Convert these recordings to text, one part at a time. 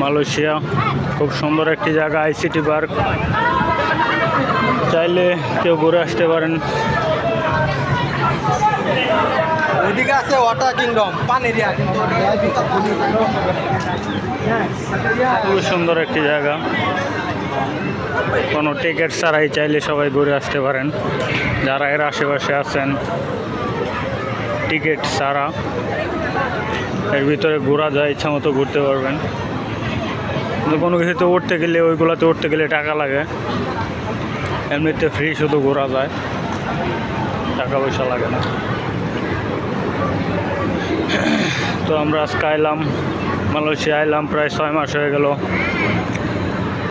Malaysia খুব সুন্দর একটি জায়গা আইসিটি পার্ক চাইলে কেউ ঘুরে আসতে পারেন। ওদিকে আছে ওয়াটার কিংডম পানির খুব সুন্দর একটি জায়গা। কোনো টিকিট ছাড়াই চাইলে সবাই ঘুরে আসতে পারেন। যারা এর আশেপাশে আছেন টিকিট ছাড়া এর ভিতরে ঘোরা যায় ইচ্ছা মতো ঘুরতে পারবেন। কোনো কিছুতে উঠতে গেলে, ওইগুলোতে উঠতে গেলে টাকা লাগে। এমনিতে ফ্রি শুধু ঘোরা যায়। টাকা পয়সা লাগে না। তো আমরা আজকে আইলাম, মালয়েশিয়া আইলাম, প্রায় ছয় মাস হয়ে গেল।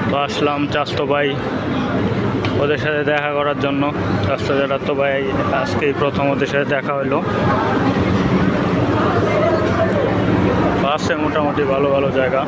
তো আসলাম চাস্তো ভাই ওদের সাথে দেখা করার জন্য। চাস্তো তো ভাই আজকেই প্রথম ওদের সাথে দেখা হলো। আসছে মোটামুটি ভালো ভালো জায়গা।